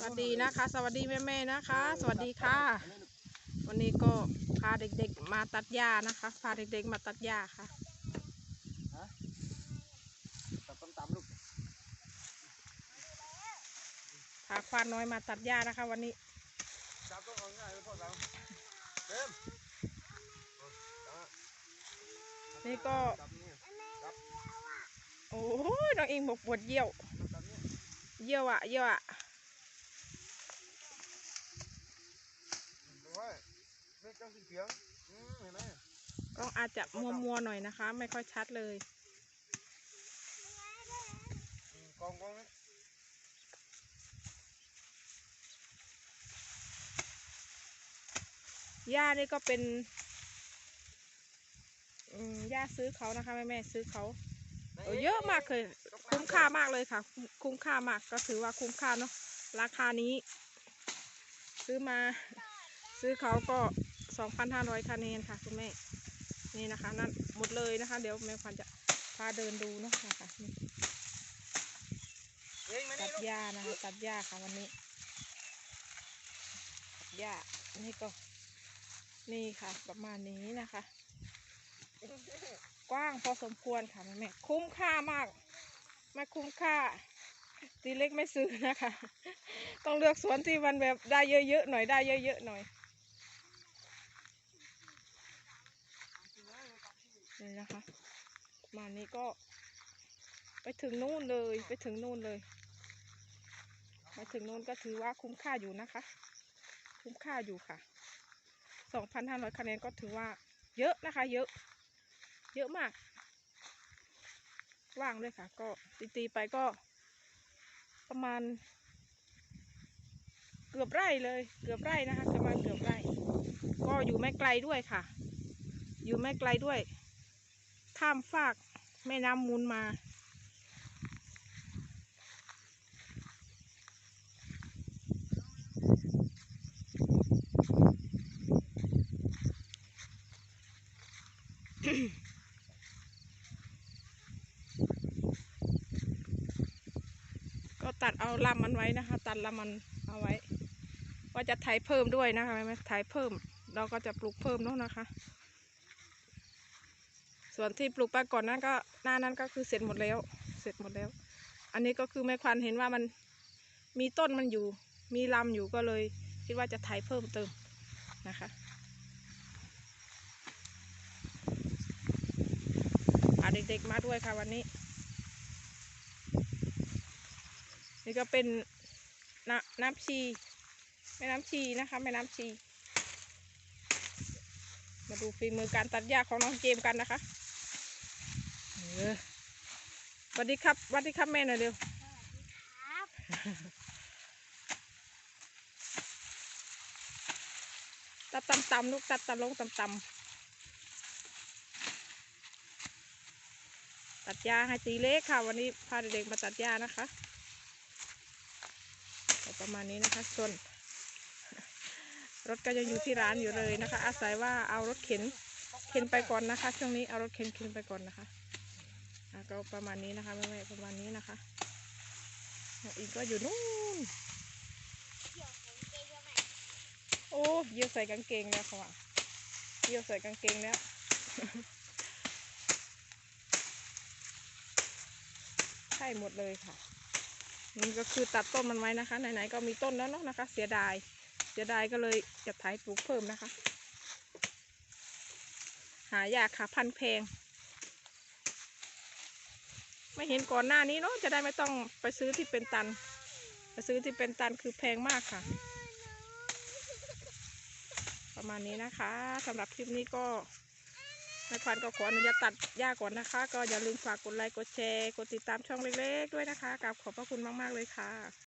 สวัสดีนะคะ สวัสดีแม่ๆนะคะ สวัสดีค่ะ วันนี้ก็พาเด็กๆมาตัดหญ้านะคะ พาเด็กๆมาตัดหญ้าค่ะตัดต้นตำลูกพาควานน้อยมาตัดหญ้านะคะ วันนี้จับต้นเอาง่ายเลยพ่อเราเต็มนี่ก็จับนี่โอ้ยน้องอิงบอกปวดเยี่ยวจับนี่เยี่ยวอะเยี่ยวอะ ดูไว้ ไม่ต้องขึ้นเสียงอืมเห็นไหมกล้องอาจจะมัวๆหน่อยนะคะ ไม่ค่อยชัดเลยอืมกองกองนี่หญ้านี่ก็เป็นอืมหญ้าซื้อเขานะคะแม่แม่ๆซื้อเขาเออเยอะมากเลยคุ้มค่ามากเลยค่ะคุ้มคุ้มค่ามากก็ถือว่าคุ้มค่าเนาะราคานี้ ซื้อมา ซื้อเขาก็ สองพันห้าร้อยคะแนนค่ะคุณแม่ นี่นะคะนั่นหมดเลยนะคะ เดี๋ยวแม่ควันจะพาเดินดูเนาะนะคะนี่เองมาตันี่ดหญ้านะคะตัดหญ้าค่ะวันนี้หญ้านี่ก็ นี่ค่ะ ประมาณนี้นะคะ กว้างพอสมควรค่ะแม่แม่คุ้มค่ามากไม่คุ้มค่าตีเล็กไม่ซื้อนะคะ ต้องเลือกสวนที่มันแบบได้เยอะๆหน่อยได้เยอะๆหน่อย นี่นะคะมานี้ก็ ไปถึงนู่นเลยไปถึงนู่นเลยไปถึงนู่นก็ถือว่าคุ้มค่าอยู่นะคะ คุ้มค่าอยู่ค่ะสองพันห้าร้อยคะแนนก็ถือว่า เยอะนะคะ เยอะ เยอะมาก ว่างด้วยค่ะ ก็ตีๆไปก็ ประมาณ เกือบไร่เลย เกือบไร่นะคะประมาณเกือบไร่ ก็อยู่ไม่ไกลด้วยค่ะ อยู่ไม่ไกลด้วย ข้ามฟากแม่น้ำมูลมาก็ตัดเอาลำมันไว้นะคะ ตัดลำมันเอาไว้ ว่าจะไถเพิ่มด้วยนะคะไม่ไถเพิ่ม เราก็จะปลูกเพิ่มเนาะนะคะ ส่วนที่ปลูกไปก่อนนั้นก็หน้านั้นก็คือเสร็จหมดแล้ว เสร็จหมดแล้ว อันนี้ก็คือแม่ควันเห็นว่ามันมีต้นมันอยู่ มีลำอยู่ก็เลย คิดว่าจะไถเพิ่มเติมนะคะาเด็กๆมาด้วยค่ะวันนี้ นี่ก็เป็นน้ำน้ำชีแม่น้ำชีนะคะแม่น้ำชี มาดูฝีมือการตัดหญ้าของน้องเจมกันนะคะ สวัสดีครับสวัสดีครับแม่หน่อยเร็วครับตัดตำตำลูกตัดตำลงตำตำตัดหญ้าให้ตีเล็กค่ะ วันนี้พาเด็กๆมาตัดหญ้านะคะประมาณนี้นะคะส่วนรถก็ยังอยู่ที่ร้านอยู่เลยนะคะ อาศัยว่าเอารถเข็นเข็นไปก่อนนะคะ ช่วงนี้เอารถเข็นเข็นไปก่อนนะคะ ก็ประมาณนี้นะคะแม่ๆประมาณนี้นะคะน้องอีกก็อยู่นู่นโอ้เยี่ยวใส่กางเกงแล้วค่ะเยี่ยวใส่กางเกงแล้วใช่หมดเลยค่ะนี่ก็คือตัดต้นมันไว้นะคะไหนๆก็มีต้นแล้วเนาะนะคะ เสียดาย เสียดายก็เลยจะไถปลูกเพิ่มนะคะ หายากค่ะพันแพง ไม่เห็นก่อนหน้านี้เนาะจะได้ไม่ต้องไปซื้อที่เป็นตัน ไปซื้อที่เป็นตันคือแพงมากค่ะ ประมาณนี้นะคะสำหรับคลิปนี้ก็ในควันก็ขออนุญาตตัดหญ้าก่อนนะคะ ก็อย่าลืมฝากกดไลค์กดแชร์ กดติดตามช่องเล็กๆด้วยนะคะกราบขอบพระคุณมากๆเลยค่ะ